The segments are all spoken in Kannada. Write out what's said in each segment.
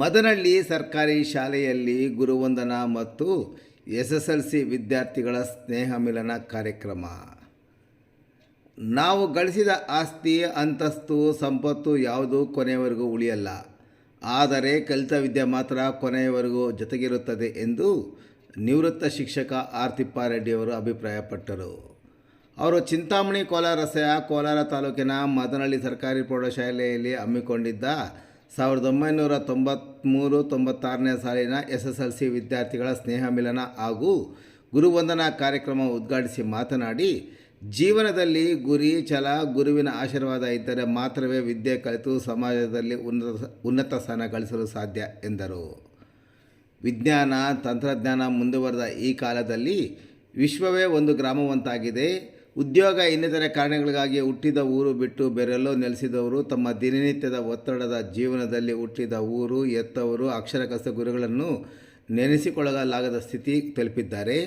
ಮದನಹಳ್ಳಿ ಸರ್ಕಾರಿ ಶಾಲೆಯಲ್ಲಿ ಗುರುವಂದನ ಮತ್ತು ಎಸ್ ಎಸ್ ಎಲ್ ಸಿ ವಿದ್ಯಾರ್ಥಿಗಳ ಸ್ನೇಹ ಮಿಲನ ಕಾರ್ಯಕ್ರಮ. ನಾವು ಗಳಿಸಿದ ಆಸ್ತಿ, ಅಂತಸ್ತು, ಸಂಪತ್ತು ಯಾವುದು ಕೊನೆಯವರೆಗೂ ಉಳಿಯಲ್ಲ. ಆದರೆ ಕಲಿತ ವಿದ್ಯೆ ಮಾತ್ರ ಕೊನೆಯವರೆಗೂ ಜೊತೆಗಿರುತ್ತದೆ ಎಂದು ನಿವೃತ್ತ ಶಿಕ್ಷಕ ಆರ್ ತಿಪ್ಪಾರೆಡ್ಡಿಯವರು ಅಭಿಪ್ರಾಯಪಟ್ಟರು. ಅವರು ಚಿಂತಾಮಣಿ ಕೋಲಾರ ಕೋಲಾರ ತಾಲೂಕಿನ ಮದನಹಳ್ಳಿ ಸರ್ಕಾರಿ ಪ್ರೌಢಶಾಲೆಯಲ್ಲಿ ಹಮ್ಮಿಕೊಂಡಿದ್ದ ಸಾವಿರದ ಒಂಬೈನೂರ ತೊಂಬತ್ತ್ಮೂರು ತೊಂಬತ್ತಾರನೇ ಸಾಲಿನ ಎಸ್ ಎಸ್ ಎಲ್ ಸಿ ವಿದ್ಯಾರ್ಥಿಗಳ ಸ್ನೇಹ ಮಿಲನ ಹಾಗೂ ಗುರುವಂದನಾ ಕಾರ್ಯಕ್ರಮ ಉದ್ಘಾಟಿಸಿ ಮಾತನಾಡಿ, ಜೀವನದಲ್ಲಿ ಗುರಿ, ಛಲ, ಗುರುವಿನ ಆಶೀರ್ವಾದ ಇದ್ದರೆ ಮಾತ್ರವೇ ವಿದ್ಯೆ ಕಲಿತು ಸಮಾಜದಲ್ಲಿ ಉನ್ನತ ಉನ್ನತ ಸ್ಥಾನ ಗಳಿಸಲು ಸಾಧ್ಯ, ಎಂದರು. ವಿಜ್ಞಾನ, ತಂತ್ರಜ್ಞಾನ ಮುಂದುವರೆದ ಈ ಕಾಲದಲ್ಲಿ ವಿಶ್ವವೇ ಒಂದು ಗ್ರಾಮವಂತಾಗಿದೆ. ಉದ್ಯೋಗ ಇನ್ನಿತರೆ ಕಾರಣಗಳಿಗಾಗಿ ಹುಟ್ಟಿದ ಊರು ಬಿಟ್ಟು ಬೇರೆಲ್ಲೋ ನೆಲೆಸಿದವರು, ತಮ್ಮ ದಿನನಿತ್ಯದ ಒತ್ತಡದ ಜೀವನದಲ್ಲಿ ಹುಟ್ಟಿದ ಊರು ಎತ್ತವರು ಅಕ್ಷರಕಸ್ತ ಗುರುಗಳನ್ನು ನೆನೆಸಿಕೊಳ್ಳಲಾಗದ ಸ್ಥಿತಿ ತಲುಪಿದ್ದಾರೆ.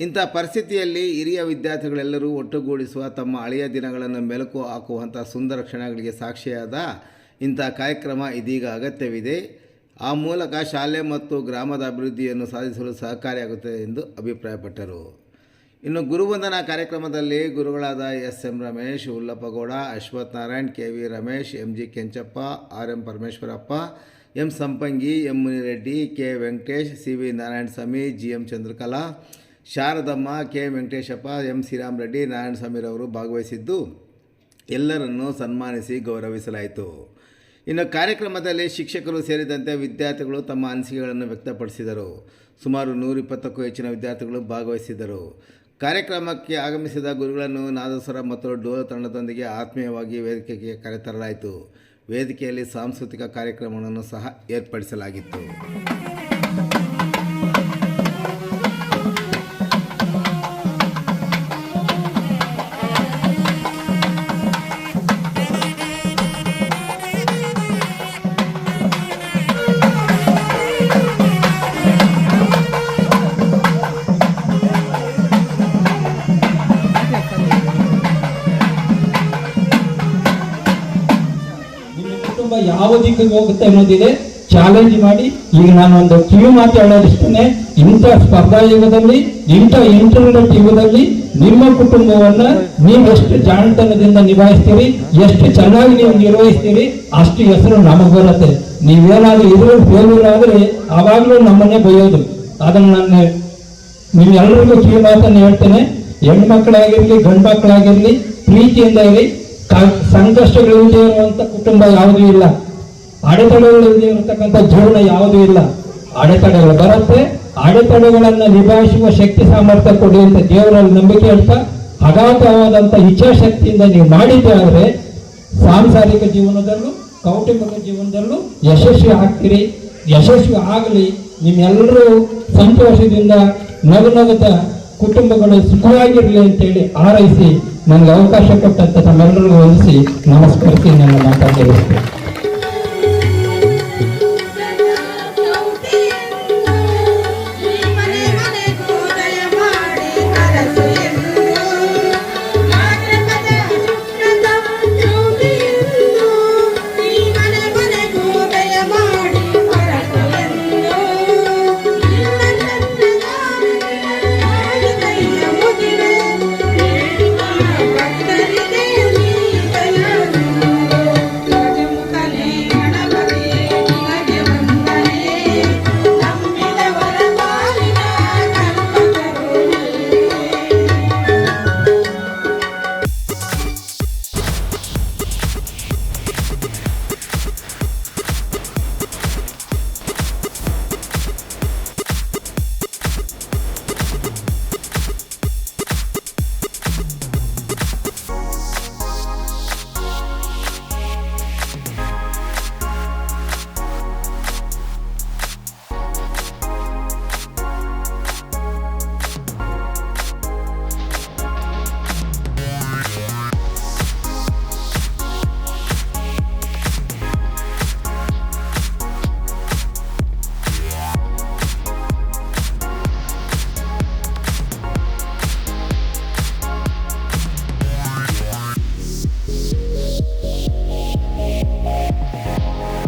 ಇಂಥ ಪರಿಸ್ಥಿತಿಯಲ್ಲಿ ಹಿರಿಯ ವಿದ್ಯಾರ್ಥಿಗಳೆಲ್ಲರೂ ಒಟ್ಟುಗೂಡಿಸುವ, ತಮ್ಮ ಹಳೆಯ ದಿನಗಳನ್ನು ಮೆಲುಕು ಹಾಕುವಂಥ ಸುಂದರ ಕ್ಷಣಗಳಿಗೆ ಸಾಕ್ಷಿಯಾದ ಇಂಥ ಕಾರ್ಯಕ್ರಮ ಇದೀಗ ಅಗತ್ಯವಿದೆ. ಆ ಮೂಲಕ ಶಾಲೆ ಮತ್ತು ಗ್ರಾಮದ ಅಭಿವೃದ್ಧಿಯನ್ನು ಸಾಧಿಸಲು ಸಹಕಾರಿಯಾಗುತ್ತದೆ ಎಂದು ಅಭಿಪ್ರಾಯಪಟ್ಟರು. ಇನ್ನು ಗುರುವಂದನಾ ಕಾರ್ಯಕ್ರಮದಲ್ಲಿ ಗುರುಗಳಾದ S M Ramesh Ullappagowda Ashwath Narayan, K V Ramesh, M G Kenchappa, R M Parameshwarappa, M Sampangi, M Munireddy, K Venkatesh, C V Narayanaswamy G M Chandrakala, Sharadamma, K Venkateshappa, M Sriram Reddy, Narayana ಸ್ವಾಮಿರವರು ಭಾಗವಹಿಸಿದ್ದು. ಎಲ್ಲರನ್ನೂ ಸನ್ಮಾನಿಸಿ ಗೌರವಿಸಲಾಯಿತು. ಇನ್ನು ಕಾರ್ಯಕ್ರಮದಲ್ಲಿ ಶಿಕ್ಷಕರು ಸೇರಿದಂತೆ ವಿದ್ಯಾರ್ಥಿಗಳು ತಮ್ಮ ಅನಿಸಿಕೆಗಳನ್ನು ವ್ಯಕ್ತಪಡಿಸಿದರು. ಸುಮಾರು ನೂರಿಪ್ಪತ್ತಕ್ಕೂ ಹೆಚ್ಚಿನ ವಿದ್ಯಾರ್ಥಿಗಳು ಭಾಗವಹಿಸಿದರು ಕಾರ್ಯಕ್ರಮಕ್ಕೆ ಆಗಮಿಸಿದ ಗುರುಗಳನ್ನು ನಾದಸ್ವರ ಮತ್ತು ಡೋಲ ತಂಡದೊಂದಿಗೆ ಆತ್ಮೀಯವಾಗಿ ವೇದಿಕೆಗೆ ಕರೆತರಲಾಯಿತು. ವೇದಿಕೆಯಲ್ಲಿ ಸಾಂಸ್ಕೃತಿಕ ಕಾರ್ಯಕ್ರಮಗಳನ್ನು ಸಹ ಏರ್ಪಡಿಸಲಾಗಿತ್ತು. ಯಾವ ದಿಕ್ಕಿಗೆ ಹೋಗುತ್ತೆ ಅನ್ನೋದಿದೆ ಚಾಲೆಂಜ್ ಮಾಡಿ. ಈಗ ನಾನು ಒಂದು ಕಿವಿ ಮಾತು ಇಂಥ ಸ್ಪರ್ಧಾ ಯುಗದಲ್ಲಿ, ಇಂಥ ಇಂಟರ್ನೆಟ್ ಯುಗದಲ್ಲಿ ನಿಮ್ಮ ಕುಟುಂಬವನ್ನ ನೀವು ಎಷ್ಟು ಜಾಣತನದಿಂದ ನಿಭಾಯಿಸ್ತೀರಿ, ಎಷ್ಟು ಚೆನ್ನಾಗಿ ನೀವು ನಿರ್ವಹಿಸ್ತೀರಿ, ಅಷ್ಟು ಹೆಸರು ನಮಗೆ ಬರುತ್ತೆ. ನೀವೇನಾದ್ರೂ ಇದ್ರಲ್ಲಿ ಫೇಲ್ಯೂರ್ ಆದ್ರೆ ಆವಾಗಲೂ ನಮ್ಮನ್ನೇ ಬೈಯೋದು. ಅದನ್ನ ನಾನು ನೀವೆಲ್ಲರಿಗೂ ಕಿವಿ ಮಾತನ್ನು ಹೇಳ್ತೇನೆ. ಹೆಣ್ಮಕ್ಳಾಗಿರ್ಲಿ ಗಂಡ್ ಮಕ್ಕಳಾಗಿರ್ಲಿ ಪ್ರೀತಿಯಿಂದ ಇರಿ ಕ- ಸಂಕಷ್ಟಗಳಿಲ್ಲದೆ ಇರುವಂತ ಕುಟುಂಬ ಯಾವುದೂ ಇಲ್ಲ. ಅಡೆತಡೆಗಳಿಲ್ಲದೆ ಇರತಕ್ಕಂಥ ಜೀವನ ಯಾವುದೂ ಇಲ್ಲ. ಅಡೆತಡೆಗಳು ಬರುತ್ತೆ. ಅಡೆತಡೆಗಳನ್ನು ನಿಭಾಯಿಸುವ ಶಕ್ತಿ ಸಾಮರ್ಥ್ಯ ಕೊಡಿ ಅಂತ ದೇವರಲ್ಲಿ ನಂಬಿಕೆ ಇಡ್ತಾ ಅಗಾಧವಾದಂಥ ಇಚ್ಛಾಶಕ್ತಿಯಿಂದ ನೀವು ಮಾಡಿದ್ದೆ ಆದರೆ, ಸಾಂಸಾರಿಕ ಜೀವನದಲ್ಲೂ, ಕೌಟುಂಬಿಕ ಜೀವನದಲ್ಲೂ ಯಶಸ್ವಿ ಆಗ್ತೀರಿ. ಯಶಸ್ವಿ ಆಗಲಿ. ನಿಮ್ಮೆಲ್ಲರೂ ಸಂತೋಷದಿಂದ ನಗು ನಗುತ್ತ ಕುಟುಂಬಗಳು ಸುಖವಾಗಿರಲಿ ಅಂತೇಳಿ ಹಾರೈಸಿ ನನಗೆ ಅವಕಾಶ ಕೊಟ್ಟಂತ ತಮ್ಮೆಲ್ಲರಿಗೂ ವಂದಿಸಿ ನಮಸ್ಕರಿಸಿ ನನ್ನ ಮಾತಾಡ್ತಿರ್ತೇನೆ